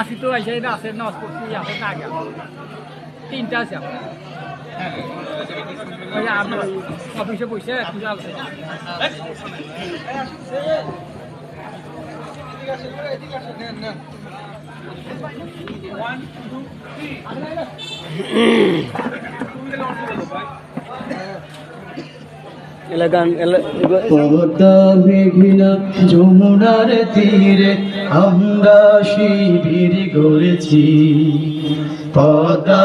আসি তো এসে আছে নজ করছি আছে না আগে তিনটা আছে আমার হ্যাঁ ওই যে আমরা অফিসে বসে কি আলোচনা যমুনার তীরে আমরা শিবির গড়েছি। পদ্মা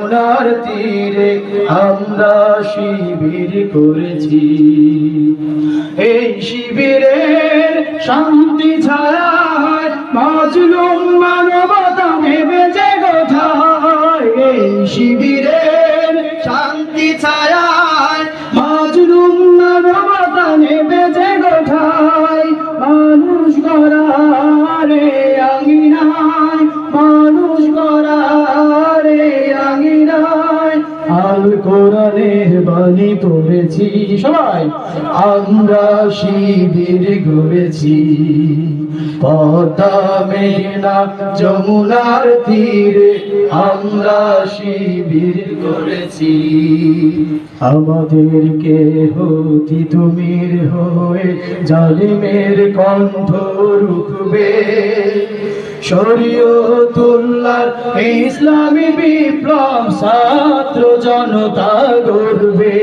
যমুনার তীরে আমরা শিবির করেছি। এই শিবিরের শান্তি ছায় মানবতা ভেবে যে কথা এই শিবিরের পড়েছি সবাই। আমরা শিবির গড়েছি পদ্মা মেঘনা যমুনার তীরে আমরা শিবির গড়েছি আমাদেরকে হতি তুমির হয়ে জালিমের কণ্ঠ রুখবে। শরীয়তুল্লাহ ইসলামী বিপ্লব ছাত্র জনতা গড়বে।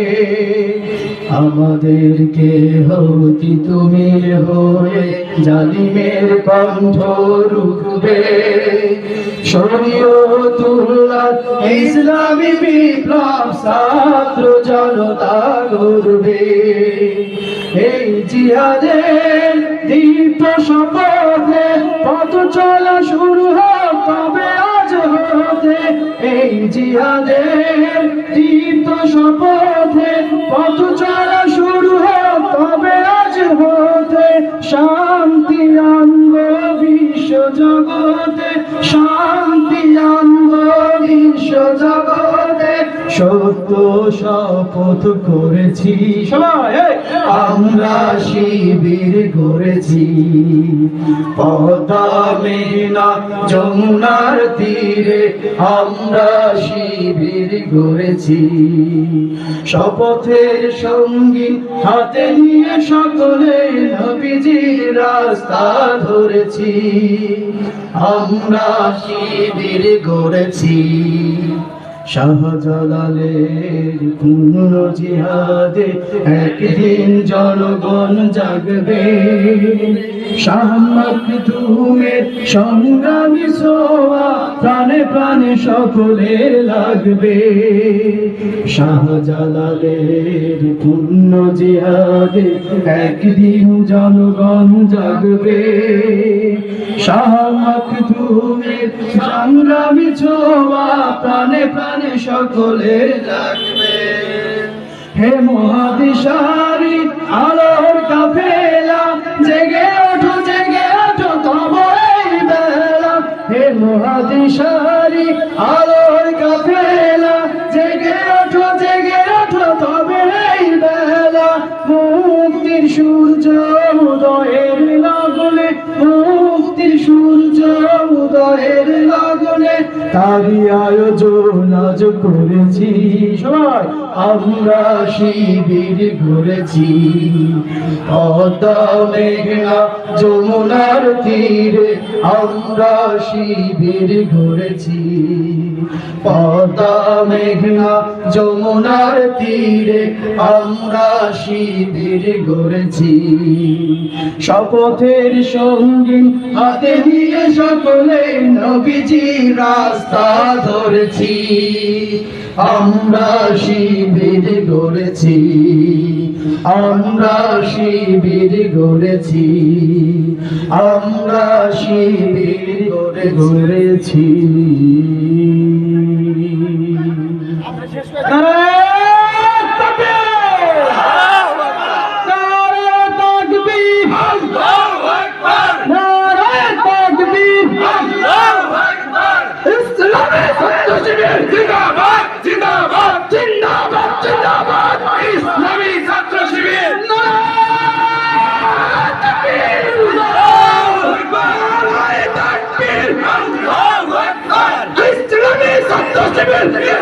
আমাদেরকে হতি তুমি হয়ে জালিমের কণ্ঠ রুখবে? ইসলামী বিপ্লব ছাত্র জনতা গড়বে। এই জিহাদের দীপ শপথে পথ চলা শুরু এই তীর্থ শপথে পথ চলা সত্য শপথ করেছি। আমরা শিবির করেছি। পদ্মা মেঘনা যমুনার তীরে আমরা শিবির করেছি। শপথের সঙ্গী হাতে নিয়ে সকলে নবীজির রাস্তা ধরেছি। আমরা শিবির গড়েছি শাহজালালের পূর্ণ জিহাদে একদিন জনগণ জাগবে। শাহমাক তুমের সংগ্রামী সোয়া প্রাণে প্রাণে সকলে লাগবে। শাহজালালের পূর্ণ জিহাদে একদিন জনগণ জাগবে। শাহমাক তুমের সংগ্রামী ছোয়া প্রাণে প্রাণে সকলে লাগবে হে মহাদিশারি, আলোর কাফেলা, জেগে ওঠো জেগে ওঠো তব এই বেলা। হে মহাদিশারি, আলোর কাফেলা, জেগে ওঠো জেগে ওঠো তবে এই বেলা। মুক্তির সূর্য উদয়ের লগনে মুক্তির সূর্য উদয়ের লগনে তারই আয়োজন আজ করেছি। সবাই, আমরা শিবির ঘুরেছি। পদ্মা, মেঘনা, যমুনার তীরে আমরা শিবির ঘুরেছি। যমুনার তীরে আমরা শিবির গড়েছি। শপথের সঙ্গী হাতে নিয়ে সকলে নবীজি রাস্তা ধরেছি। আমরা শিবির গড়েছি, আমরা শিবির গড়েছি, আমরা শিবির গড়ে গড়েছি। Yeah.